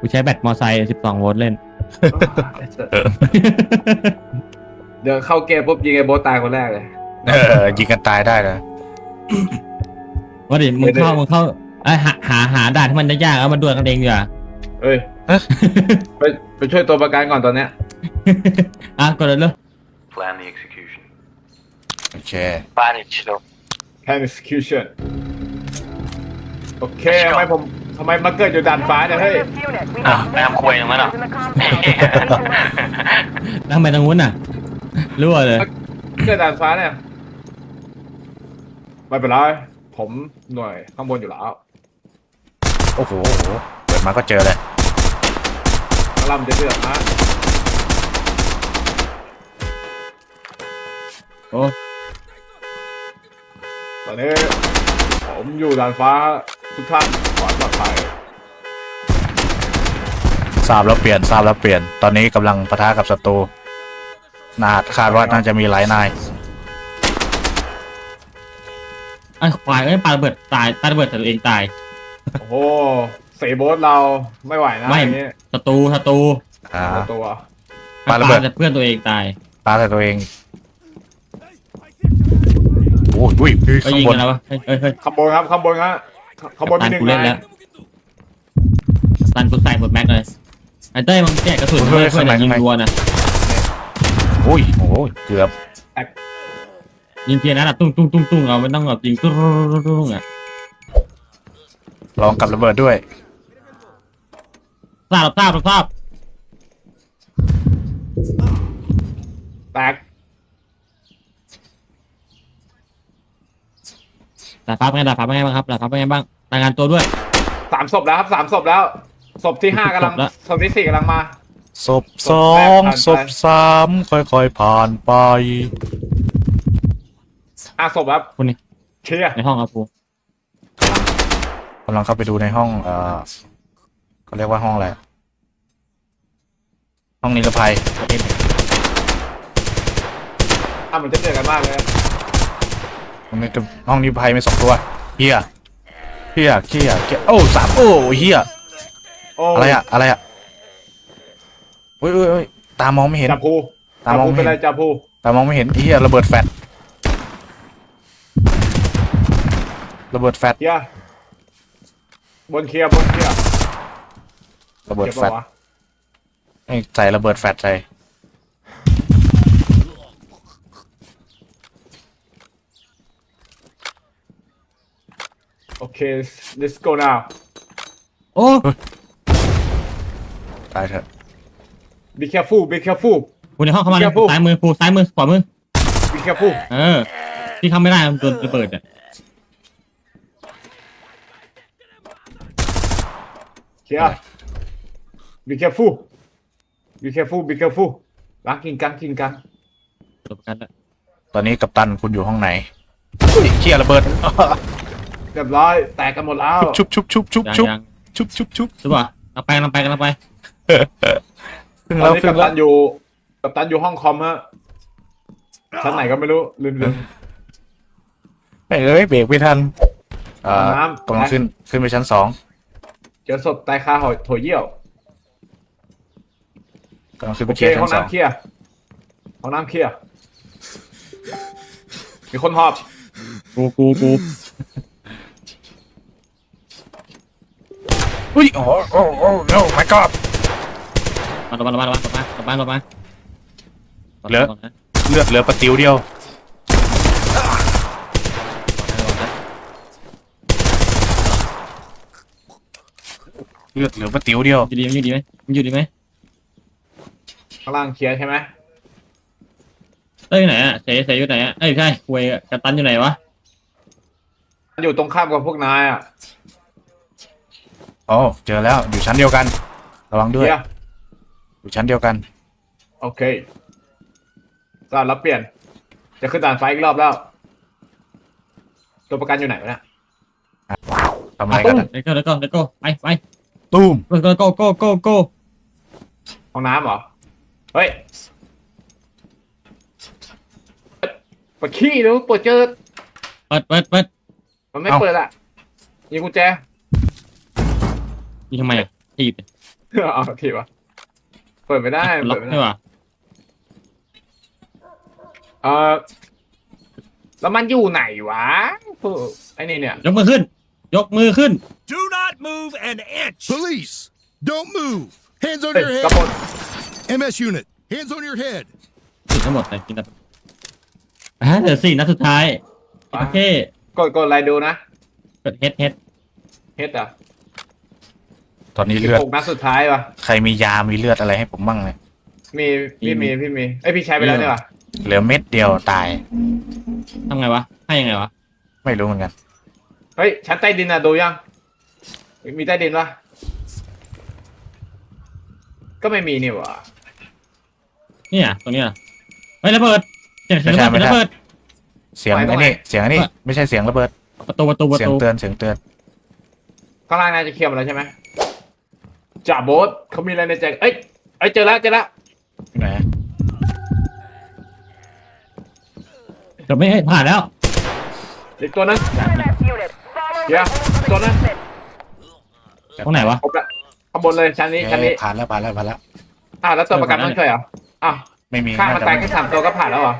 กูใช้แบตมอไซค์12โวลต์เล่น เดี๋ยวเข้าเกมปุ๊บยิงไอ้โบทตายคนแรกเลย เออยิงกันตายได้เลยว่าดิมึงเดี๋ยวเข้ามึงเข้าไอ้ยหาหาหาด่านที่มันยากๆเอามาดวลกันเองดีกว่า เอ้ยไปไปช่วยตัวประกันก่อนตอนเนี้ย อะกดเลยเลย Plan the execution. โอเค Panicelo. Plan execution โอเคทำไมผม ทำไมมาเกิดอยู่ด่านฟ้าเนี่ยเฮ้ยอะไม่ทำควยอย่างนั้นหรอแล้วทำไมตรงนู้นน่ะรั่วเลยเกิดด่านฟ้าเนี่ยไม่เป็นไรผมหน่วยข้างบนอยู่แล้ว โอ้โหโอ้โหเปิดมาก็เจอเลยกระลำจะเดือดนะโอ้ตอนนี้ผมอยู่ด่านฟ้า ทุกท่านปลอดปลอดภัยทราบแล้วเปลี่ยนทราบแล้วเปลี่ยน ตอนนี้กำลังปะทะกับศัตรูนาคาดว่าน่าจะมีหลายนาย ไอ้ควายเอ้ยปาระเบิดตายปาระเบิดแต่ตัวเองตาย โอ้โหเสยโบสเราไม่ไหวนะไม่อย่างนี้ศัตรูศัตรูอ่า ตัวปาระเบิด แต่เพื่อนตัวเองตายปาใส่ตัวเองโอ้ยอุ้ยก็ข้างยิงบกันนแล้ววะเฮ้ยเฮ้ยเฮ้ยข้างบนครับข้างบนครับ ข้างบนตัมีนหนึ่งกูเล่นนาแล้ยวตันกูใส่หมดแม็กเลยไอ้เต้ยมึงแจกกระสุนเพื่อนเพื่อนยิงรัวนะอุ้ยโอ้ยเกือบยิงเทียนนั้นอะตุ้งตุ้งตุ้งตุ้งเอาไม่ต้องแบบยิงตุ้งตุ้งตุ้งอะลองกับระเบิดด้วยทราบทราบทราบแตก ดาบฟ้าเป็นไงดาบฟ้าเป็นไงบ้างครับดาบฟ้าเป็นไงบ้างรายงานตัวด้วย สามศพแล้วครับสามศพแล้วศพที่ห้ากำลังศพแล้วศพที่สี่กำลังมา ศพสองผ่านไปศพสามค่อยๆผ่านไป อะศพครับคุณนี่เคลียร์ในห้องครับครูกำลังเข้าไปดูในห้องเอ่อเขาเรียกว่าห้องอะไร ห้องนิรภัยอะมันจะเจอกันมากเลย ห้องนี้ห้องนิรภัยมีสองตัวเฮียเฮียเฮียเฮียโอ้สามโอ้เฮียโอ้อะไรอะอะไรอะเฮ้ยเฮ้ยเฮ้ยตามองไม่เห็นจับพูตามองพูไม่เป็นเห็ไรนจับพูตามองไม่เห็นเฮียระเบิดแฟลชระเบิดแฟลชเคลียร์บนเคลียร์บนเคลียร์ระเบิดเก็บแฟลปะชวะให้ใส่ระเบิดแฟลชใส่ โอเค let's go now โอ้ ตายเถอะ be careful be careful คุณในห้องเข้ามาเดี๋เลยยวพูดซ้ายมือครูซ้ายมือขวามือ be careful เออ ที่เข้าไม่ได้มันโดนระเบิดอะเคลียร์ be careful be careful be careful ล้างกินกันกินกันจบกันแล้วตอนนี้กัปตันคุณอยู่ห้องไหนอุ้ยเฮียระเบิดเรียบร้อย แตกกันหมดแล้ว ชุบชุบชุบชุบยังชุบยังชุบชุบชุบใช่ป่ะเราไปเราไปกันเราไปขึ้นตอแล้นวนี้ขึ้กันปแล้ตัวนอยู่ กัปตันอยู่ห้องคอมฮะ ชั้นไหนก็ไม่รู้ลืมลืมไม่เอ้ยเบรกไม่ทันเอ่อน้ำ กำลังขึ้นขึ้นไปชั้นสองเจอศพตายคาหอยถั่วเยี่ยว กำลังขึ้นไปโอเคเคลียร์ห้ชั้องนสองน้ำเคลียร์ห้องน้ำเคลียร์มีคนหอบกูกูกู อุ้ยโอ้โอ้โอ้ no my god มาลงมาลงมาลงมาลงมาลงมาลงมาเหลือเลือดเหลือประติวเดียว เลือดเหลือประติวเดียว อยู่ดีมันอยู่ดีไหมอยู่ดีไหมข้างล่างเคลียร์ใช่ไหมเต้ยอยู่ไหนอะเสยเสยอยู่ไหนอะเอ้ยไม่ใช่คุยกัปตันอยู่ไหนวะอยู่ตรงข้ามกับพวกนายอะ โอ้เจอแล้วอยู่ชั้นเดียวกัน ระวังเคด้วยลียร์อยู่ชั้นเดียวกัน โอเคก็รับเปลี่ยน จะขึ้นด่านไฟอีกรอบแล้ว ตัวประกันอยู่ไหนวะเนี่ยทำอะไรกันอะเดี๋ยวก็เดี๋ยวก็เดี๋ยวก็ไปไปตุ้มโก้โก้โก้โก้โก้ห้องน้ำเหรอ เฮ้ยปดขี้ดูเปิดเจอ เปิดเปิดเปิดมันไม่เปิดอะยิงกุญแจ นี่ทำไมอะทีบเอาทีวะเปิดไม่ได้ล็อเปิกดไม่ใช่ได้ป่ะเออแล้วมันอยู่ไหนวะผู้ไอ้นี่เนี่ย ยกมือขึ้น ยกมือขึ้น Do not move an inch. Police, don't move. Hands on เฮ้ย your กระ head. บน MS unit, hands on your head. ถึงทั้งหมดเลยกินนัดอะเหลือสี่นัดสุดท้ายโอเคกดกดอะไรดูนะกดเฮดเฮดเฮ็ดอะ ตอนนี้สิบเลือดหกนัดสุดท้ายวะใครมียา มีเลือดอะไรให้ผมบ้างเลยมีพี่มีพี่มีไอยพี่ใช้ไปแล้วเนี่ยว่ะเหลือเม็ดเดียวตาย ทำไงวะ ให้ยังไงวะ ไม่รู้เหมือนกัน เฮ้ยชั้นใต้ดินอะดูยัง มีใต้ดินปะก็ไม่มีนี่หวะเนี่ย ตรงเนี้ยเฮ้ยระเบิดเสียงเสียงระเบิดไม่ใช่ เสียงระเบิด เสียงไอ้นี่ เสียงไอ้นี่ ไม่ใช่เสียงระเบิด ประตูประตูประเสียงตูเตือน เสียงเตือน ข้างล่างน่าจะเคลียร์หมดแล้วใช่ไหม จ่าโบสเขามีอะไรในใจ เอ้ยเอ้ยเจอแล้วเจอแล้วไหนจบไม่เอ้ยผ่านแล้วอีกตัวนึงเดี๋ยวตัวนึงตรงไหนวะ ครบละข้างบนเลยชั้นนี้ชั้นนี้ เอ้ยผ่านแล้วผ่านแล้วผ่านแล้ว อ่าวแล้วตัวประกันต้องช่วยเหรออ้าวไม่มีข้างมันจะตายไม่แค่สามตัวก็ผ่านแล้วเหรอ